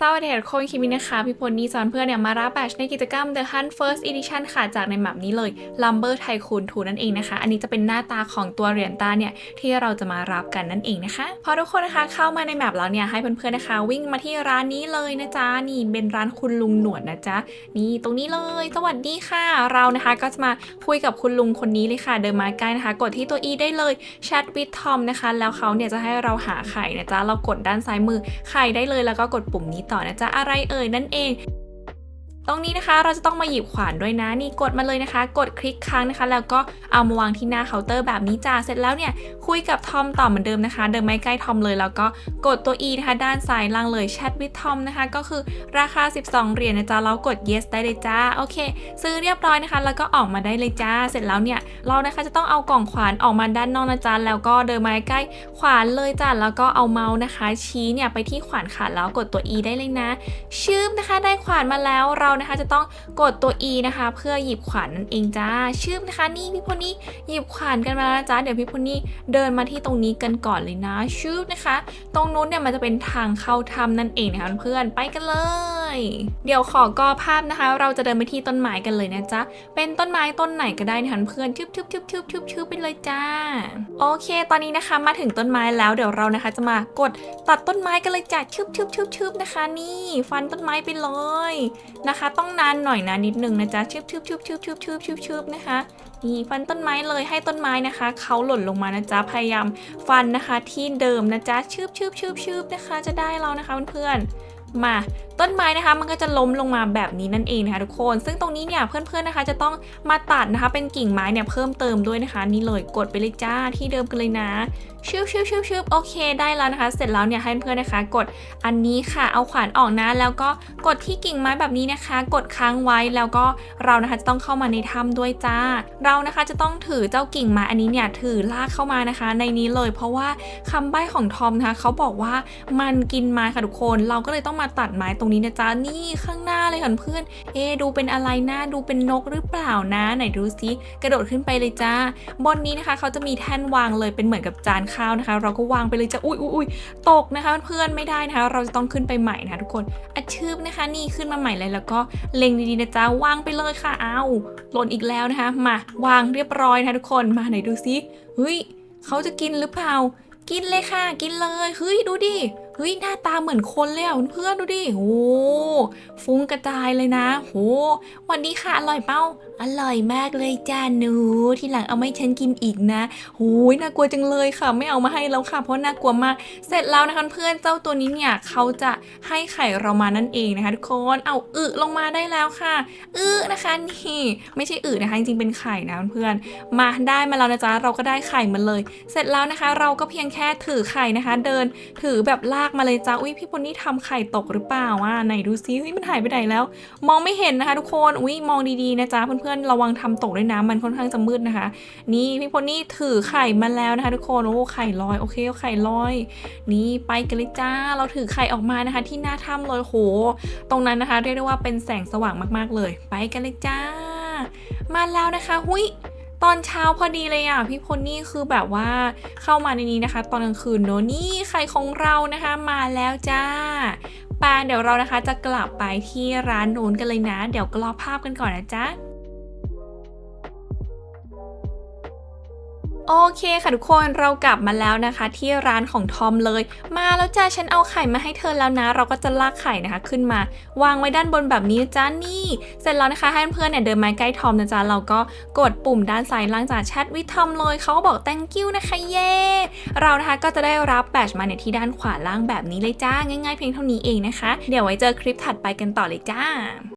สวัสดีทุกคนคิมินะคะ พี่พลนี่สอนเพื่อนเนี่ยมารับแบชในกิจกรรม The Hunt First Edition ค่ะ จากในแมปนี้เลย Lumber Tycoon 2นั่นเองนะคะ อันนี้จะเป็นหน้าตาของตัวเหรียญตาเนี่ย ที่เราจะมารับกันนั่นเองนะคะ พอทุกคนนะคะเข้ามาในแมปแล้วเนี่ย ให้เพื่อนๆนะคะ วิ่งมาที่ร้านนี้เลยนะจ๊ะ นี่เป็นร้านคุณลุงหนวดนะจ๊ะ นี่ตรงนี้เลย สวัสดีค่ะ เรานะคะก็จะมาคุยกับคุณลุงคนนี้เลยค่ะ เดินมาใกล้นะคะ กดที่ตัว E ได้เลย Chat with Tom นะคะ แล้วเขาเนี่ยจะให้เราหาไข่นะจ๊ะ เรากดด้านซ้ายมือไข่ได้เลยแล้วก็กดปุ่มนี้ต่อนะจ๊ะอะไรเอ่ยนั่นเอง ตรงนี้นะคะเราจะต้องมาหยิบขวานด้วยนะนี่กดมาเลยนะคะ กดคลิกค้างนะคะ แล้วก็เอามาวางที่หน้าเคาน์เตอร์แบบนี้จ้าเสร็จแล้วเนี่ยคุยกับทอมต่อเหมือนเดิมนะคะ เดินไม่ใกล้ทอมเลยแล้วก็กดตัว E นะคะด้านซ้ายล่างเลย Chat with Tom นะคะ ก็คือราคา 12 เหรียญนะจ๊ะเรากด yes ได้เลยจ้าโอเค ซื้อเรียบร้อยนะคะ แล้วก็ออกมาได้เลยจ้าเสร็จแล้วเนี่ยเรานะคะจะต้องเอากล่องขวานออกมาด้านนอกนะจ๊ะแล้วก็เดินมาใกล้ขวานเลยจ้ะแล้วก็เอาเมาส์นะคะ ชี้เนี่ยไปที่ขวานขาดแล้วกดตัว E ได้เลยนะชืบนะคะ ได้ขวานมาแล้วเรานะคะจะต้องกดตัว E นะคะ เพื่อหยิบขวานนั่นเองจ้าชืบนะคะนี่พี่พนี่หยิบขวานกันมาแล้วจ้าเดี๋ยวพี่พนี่เดินมาที่ตรงนี้กันก่อนเลยนะชืบนะคะ ตรงนู้นเนี่ยมันจะเป็นทางเข้าถ้ำนั่นเองนะคะเพื่อนไปกันเลย เดี๋ยวขอกอภาพนะคะ เราจะเดินไปที่ต้นไม้กันเลยนะจ๊ะ เป็นต้นไม้ต้นไหนก็ได้นะคะเพื่อนชืบชืบชืบชืบชืบชืบไปเลยจ้า โอเค ตอนนี้นะคะมาถึงต้นไม้แล้วเดี๋ยวเรานะคะ จะมากดตัดต้นไม้กันเลยจ้ะชืบชืบชืบชืบนะคะ นี่ฟันต้นไม้ไปเลยนะคะ ต้องนานหน่อยนะนิดนึงนะจ๊ะชืบชืบชืบชืบชืบชืบชืบชืบนะคะนี่ฟันต้นไม้เลยให้ต้นไม้นะคะเขาหล่นลงมานะจ๊ะพยายามฟันนะคะที่เดิมนะจ๊ะชืบชืบชืบชืบนะคะ จะได้แล้วนะคะเพื่อนๆ มา ต้นไม้นะคะ มันก็จะล้มลงมาแบบนี้นั่นเองนะคะทุกคน ซึ่งตรงนี้เนี่ยเพื่อนๆนะคะ จะต้องมาตัดนะคะเป็นกิ่งไม้เนี่ยเพิ่มเติมด้วยนะคะนี่เลยกดไปเลยจ้าที่เดิมกันเลยนะชืบชืบชืบชืบโอเคได้แล้วนะคะ เสร็จแล้วเนี่ยให้เพื่อนๆนะคะ กดอันนี้ค่ะเอาขวานออกนะแล้วก็กดที่กิ่งไม้แบบนี้นะคะ กดค้างไว้แล้วก็เรานะคะจะต้องเข้ามาในถ้ำด้วยจ้า เรานะคะจะต้องถือเจ้ากิ่งไม้อันนี้เนี่ยถือลากเข้ามานะคะ ในนี้เลย เพราะว่าคำใบ้ของทอมนะคะเขาบอกว่ามันกินไม้ค่ะทุกคน เราก็เลยต้องมาตัดไม้ตรงนี้นะจ๊ะนี่ข้างหน้าเลยค่ะเพื่อน เอดูเป็นอะไรนะดูเป็นนกหรือเปล่านะ ไหนดูซิกระโดดขึ้นไปเลยจ้าบนนี้นะคะเขาจะมีแท่นวางเลยเป็นเหมือนกับจานข้าวนะคะ เราก็วางไปเลยจ้าอุ้ยอุ้ยอุ้ยตกนะคะเพื่อนไม่ได้นะคะ เราจะต้องขึ้นไปใหม่นะคะทุกคนอัดชืบนะคะ นี่ขึ้นมาใหม่เลยแล้วก็เล็งดีๆนะจ๊ะวางไปเลยค่ะเอาหล่นอีกแล้วนะคะ มาวางเรียบร้อยนะคะทุกคนมาไหนดูซิเฮ้ยเขาจะกินหรือเปล่า กินเลยค่ะ กินเลยเฮ้ยดูดิ เฮ้ยหน้าตาเหมือนคนเลยอะเพื่อนดูดิโอ้ฟุ้งกระจายเลยนะโหวันนี้ค่ะอร่อยเป้าอร่อยมากเลยจ้าหนูทีหลังเอาไม่ฉันกินอีกนะโอ้ยน่ากลัวจังเลยค่ะ ไม่เอามาให้แล้วค่ะ เพราะน่ากลัวมาก เสร็จแล้วนะคะเพื่อนเจ้าตัวนี้เนี่ยเขาจะให้ไข่เรามานั่นเองนะคะทุกคนเอาอึลงมาได้แล้วค่ะอึนะคะนี่ไม่ใช่อึนะคะจริงๆเป็นไข่นะเพื่อนมาได้มาแล้วนะจ๊ะเราก็ได้ไข่มาเลย เสร็จแล้วนะคะ เราก็เพียงแค่ถือไข่นะคะ เดินถือแบบลากมาเลยจ้าอุ้ยพี่พลนี่ทำไข่ตกหรือเปล่าอะไหนดูซิเฮ้ยมันหายไปไหนแล้ว มองไม่เห็นนะคะ ทุกคนอุ้ยมองดีๆนะจ๊ะเพื่อนๆระวังทำตกด้วยนะมันค่อนข้างจะมืดนะคะ นี่พี่พลนี่ถือไข่มาแล้วนะคะ ทุกคนโอ้ไข่ลอยโอเคไข่ลอย นี่ไปกันเลยจ้าเราถือไข่ออกมานะคะ ที่หน้าถ้ำเลยโห ตรงนั้นนะคะ เรียกได้ว่าเป็นแสงสว่างมากๆเลย ไปกันเลยจ้า มาแล้วนะคะ หุ้ย ตอนเช้าพอดีเลยอะพี่พลนี่คือแบบว่าเข้ามาในนี้นะคะ ตอนกลางคืนเนอะนี่ไข่ของเรานะคะมาแล้วจ้าปาเดี๋ยวเรานะคะจะกลับไปที่ร้านนู้นกันเลยนะ เดี๋ยวกรอภาพกันก่อนนะจ๊ะ โอเคค่ะทุกคนเรากลับมาแล้วนะคะ ที่ร้านของทอมเลย มาแล้วจ้าฉันเอาไข่มาให้เธอแล้วนะ เราก็จะลากไข่นะคะขึ้นมา วางไว้ด้านบนแบบนี้จ้านี่ เสร็จแล้วนะคะให้เพื่อนๆเนี่ยเดินมาใกล้ทอมนะจ๊ะเราก็กดปุ่มด้านซ้ายล่างจากแชทวิทอมเลยเขาก็บอก thank you นะคะเย่เรานะคะก็จะได้รับแบชมาเนี่ยที่ด้านขวาล่างแบบนี้เลยจ้าง่าย ๆ เพียงเท่านี้เองนะคะ เดี๋ยวไว้เจอคลิปถัดไปกันต่อเลยจ้า